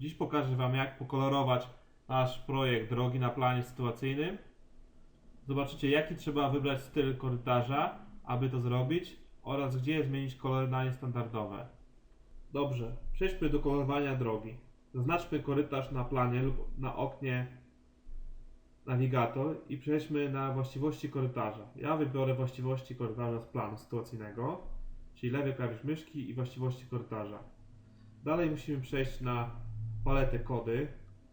Dziś pokażę Wam jak pokolorować nasz projekt drogi na planie sytuacyjnym. Zobaczycie jaki trzeba wybrać styl korytarza, aby to zrobić oraz gdzie zmienić kolory na niestandardowe. Dobrze, przejdźmy do kolorowania drogi. Zaznaczmy korytarz na planie lub na oknie nawigator i przejdźmy na właściwości korytarza. Ja wybiorę właściwości korytarza z planu sytuacyjnego, czyli lewy klawisz myszki i właściwości korytarza. Dalej musimy przejść na paletę kody.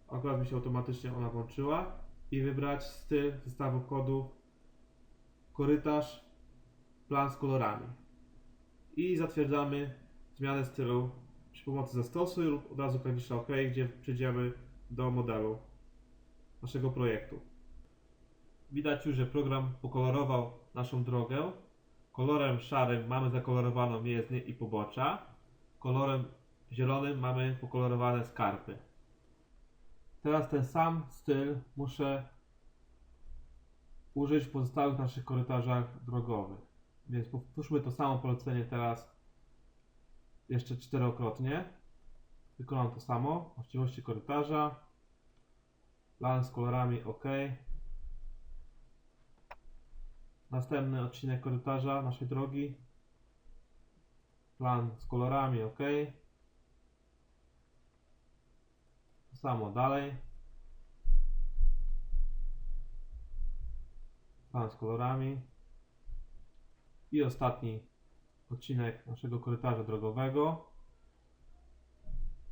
Akurat mi się automatycznie ona włączyła i wybrać styl zestawu kodów korytarz, plan z kolorami. I zatwierdzamy zmianę stylu przy pomocy zastosuj lub od razu klawisza OK, gdzie przejdziemy do modelu naszego projektu. Widać już, że program pokolorował naszą drogę. Kolorem szarym mamy zakolorowaną jezdnię i pobocza. Kolorem zielonym mamy pokolorowane skarpy. Teraz ten sam styl muszę użyć w pozostałych naszych korytarzach drogowych. Więc powtórzmy to samo polecenie teraz jeszcze czterokrotnie. Wykonam to samo. Właściwości korytarza. Plan z kolorami OK. Następny odcinek korytarza naszej drogi. Plan z kolorami OK. Samo dalej. Plan z kolorami. I ostatni odcinek naszego korytarza drogowego.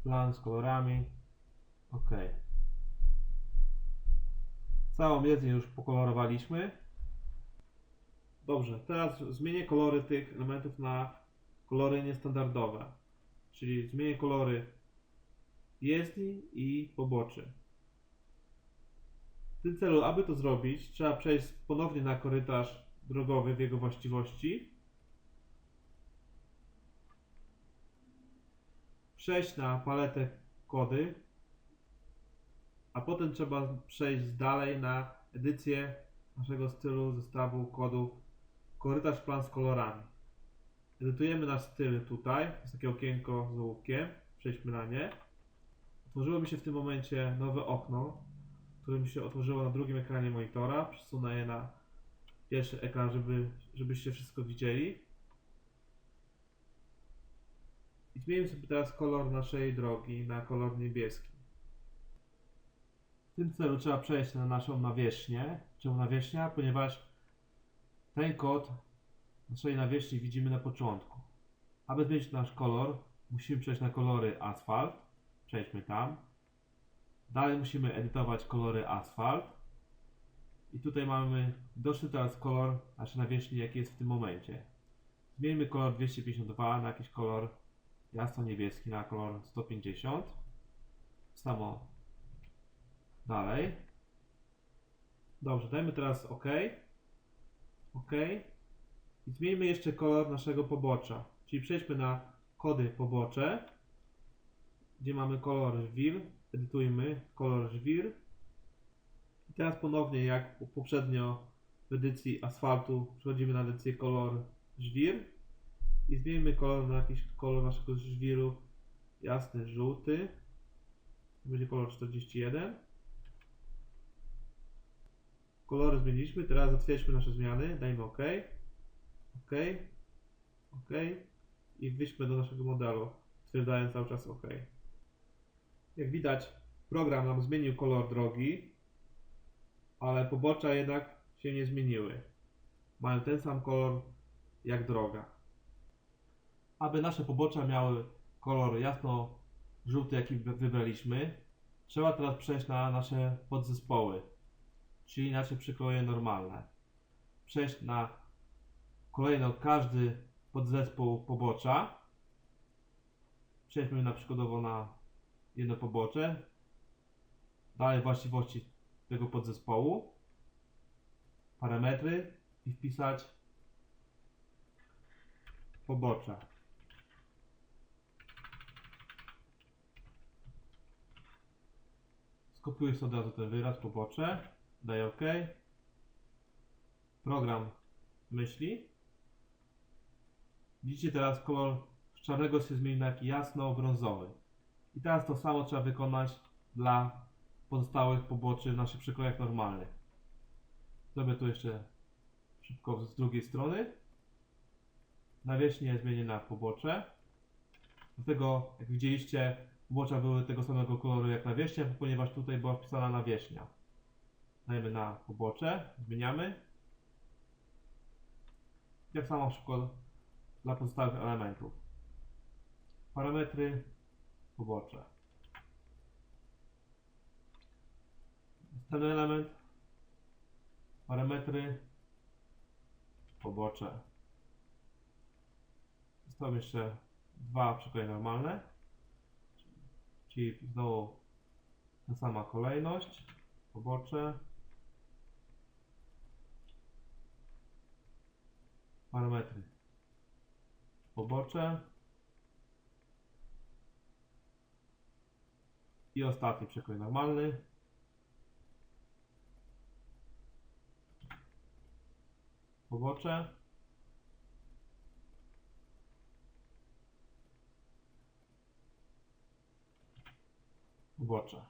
Plan z kolorami. OK. Całą jezdnię już pokolorowaliśmy. Dobrze, teraz zmienię kolory tych elementów na kolory niestandardowe. Czyli zmienię kolory jezdni i poboczy. W tym celu, aby to zrobić, trzeba przejść ponownie na korytarz drogowy w jego właściwości. Przejść na paletę kody, a potem trzeba przejść dalej na edycję naszego stylu zestawu kodów korytarz plan z kolorami. Edytujemy nasz styl tutaj, jest takie okienko z ołówkiem, przejdźmy na nie. Otworzyło mi się w tym momencie nowe okno, które mi się otworzyło na drugim ekranie monitora. Przesunę je na pierwszy ekran, żeby, żebyście wszystko widzieli. I zmienimy sobie teraz kolor naszej drogi na kolor niebieski. W tym celu trzeba przejść na naszą nawierzchnię. Czemu nawierzchnia? Ponieważ ten kod naszej nawierzchni widzimy na początku. Aby zmienić nasz kolor, musimy przejść na kolory asfalt. Przejdźmy tam. Dalej musimy edytować kolory asfalt. I tutaj mamy widoczny teraz kolor naszej nawierzchni, jaki jest w tym momencie. Zmieńmy kolor 252 na jakiś kolor jasno-niebieski, na kolor 150. Samo dalej. Dobrze, dajmy teraz OK. OK. I zmieńmy jeszcze kolor naszego pobocza. Czyli przejdźmy na kody pobocze, gdzie mamy kolor żwir. Edytujmy kolor żwir. I teraz ponownie, jak poprzednio w edycji asfaltu, przechodzimy na edycję kolor żwir. I zmieńmy kolor na jakiś kolor naszego żwiru jasny, żółty. Będzie kolor 41. Kolory zmieniliśmy, teraz zatwierdźmy nasze zmiany, dajmy OK. OK. OK. I wyjdźmy do naszego modelu, stwierdzając cały czas OK. Jak widać, program nam zmienił kolor drogi, ale pobocza jednak się nie zmieniły. Mają ten sam kolor jak droga. Aby nasze pobocza miały kolor jasno-żółty, jaki wy- wybraliśmy, trzeba teraz przejść na nasze podzespoły, czyli nasze przykroje normalne. Przejść na kolejno każdy podzespół pobocza. Przejdźmy na przykładowo na jedno pobocze. Dalej właściwości tego podzespołu. Parametry i wpisać pobocze. Skopiuję sobie od razu ten wyraz pobocze. Daję OK. Program myśli. Widzicie teraz kolor czarnego się zmienił na jasno-brązowy. I teraz to samo trzeba wykonać dla pozostałych poboczy naszych przykrojach normalnych. Zrobię tu jeszcze szybko z drugiej strony. Nawierzchnię zmienię na pobocze. Dlatego, jak widzieliście, pobocza były tego samego koloru jak nawierzchnia, ponieważ tutaj była wpisana nawierzchnia. Dajemy na pobocze, zmieniamy. Jak samo szybko dla pozostałych elementów. Parametry, pobocze. Następny element. Parametry, pobocze. Zostały jeszcze dwa przykłady normalne. Czyli znowu ta sama kolejność. Pobocze. Parametry. Pobocze. I ostatni przekrój normalny. Pobocze. Pobocze.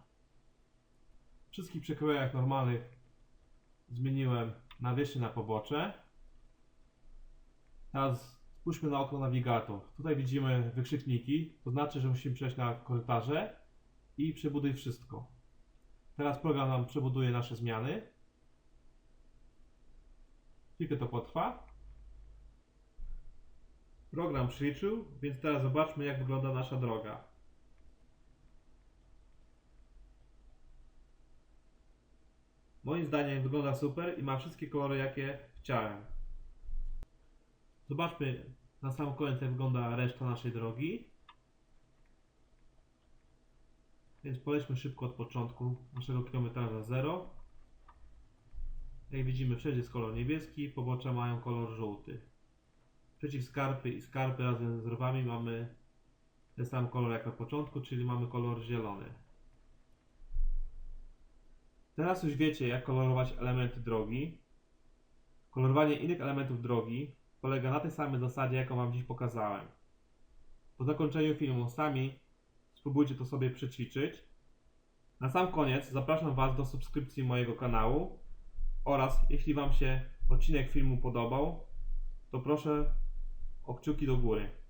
W wszystkich przekrojach normalnych zmieniłem nawierzchnię na pobocze. Teraz spójrzmy na okno nawigator. Tutaj widzimy wykrzykniki, to znaczy, że musimy przejść na korytarze i przebuduj wszystko. Teraz program nam przebuduje nasze zmiany. Chwilkę to potrwa. Program przyliczył, więc teraz zobaczmy jak wygląda nasza droga. Moim zdaniem wygląda super i ma wszystkie kolory jakie chciałem. Zobaczmy na sam koniec jak wygląda reszta naszej drogi. Więc polećmy szybko od początku naszego kilometraża 0. Jak widzimy wszędzie jest kolor niebieski, pobocza mają kolor żółty. Przeciw skarpy i skarpy razem z rwami mamy ten sam kolor jak na początku, czyli mamy kolor zielony. Teraz już wiecie jak kolorować elementy drogi. Kolorowanie innych elementów drogi polega na tej samej zasadzie jaką Wam dziś pokazałem. Po zakończeniu filmu sami spróbujcie to sobie przećwiczyć. Na sam koniec zapraszam Was do subskrypcji mojego kanału oraz jeśli Wam się odcinek filmu podobał, to proszę o kciuki do góry.